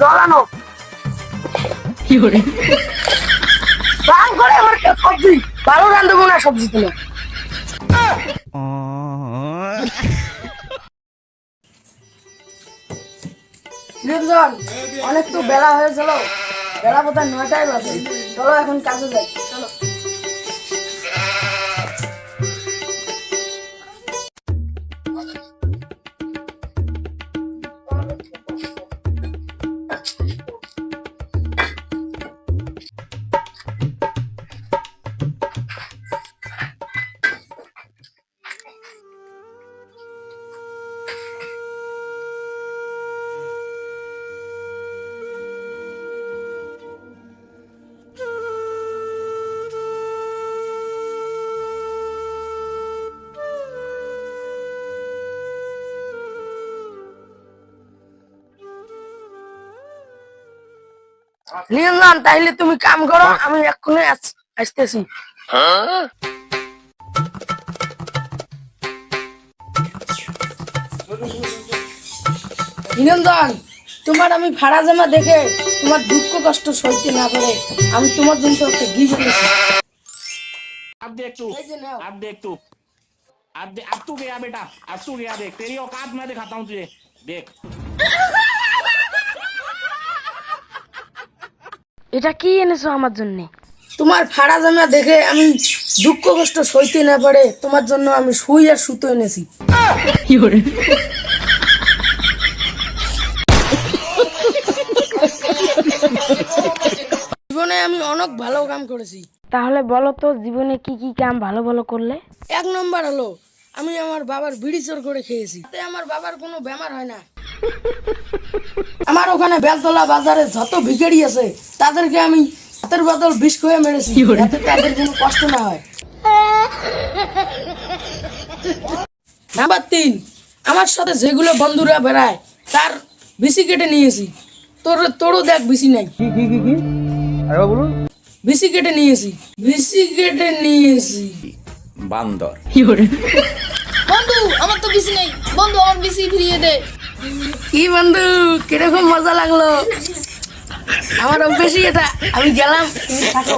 জল আনো রান করে আমার সবজি? ভালো রান্ধবো না সবজি তোমার নিরঞ্জন অনেক তো বেলা হয়ে গেল। বেলা বোধহয় নয়টায় বাজে। চলো এখন কাজে যাই। নিরঞ্জন তাইলে তুমি কাম করো আমি এক্ষুনি আস- আসতেছি নিরঞ্জন তোমার আমি ভাড়া জমা দেখে তোমার দুঃখ কষ্ট সইতে না পারে আমি তোমার জন্য একটা গিফট এনেছি अब देख तू এই যে নাও। अब देख तू अब दे, अब तू गया बेटा अब तू गया देख तेरी औकात मैं दिखाता हूँ तुझे देख এটা কি এনেছো আমার জন্য? তোমার ভাড়া জমা দেখে আমি দুঃখ কষ্ট সইতে না পারে তোমার জন্য আমি সুই আর সুতো এনেছি। জীবনে আমি অনেক ভালো কাম করেছি। তাহলে বলো তো জীবনে কি কি কাম ভালো ভালো করলে? এক নম্বর হলো আমি আমার বাবার বিড়ি চোর করে খেয়েছি। তাতে আমার বাবার কোনো বেমার হয় না। আমার ওখানে বেলতলা বাজারে যত ভিখারি আছে তাদেরকে আমি হাতের বদল বিষ করে মেরেছি। যাতে তাদের কোনো কষ্ট না হয়। নাম্বার তিন আমার সাথে যেগুলো বন্ধুরা বেড়ায় তার বিসি কেটে নিয়েছি। তোর তোরও দেখ বিসি নাই। বিসি কেটে নিয়েছি। বিসি কেটে নিয়েছি। বান্দর। কি করে? বন্ধু আমার তো বেশি নেই। বন্ধু আমার বেশি ফিরিয়ে দে। কি বন্ধু কীরকম মজা লাগল? আমার অভ্যেসই এটা। আমি গেলাম থাকো।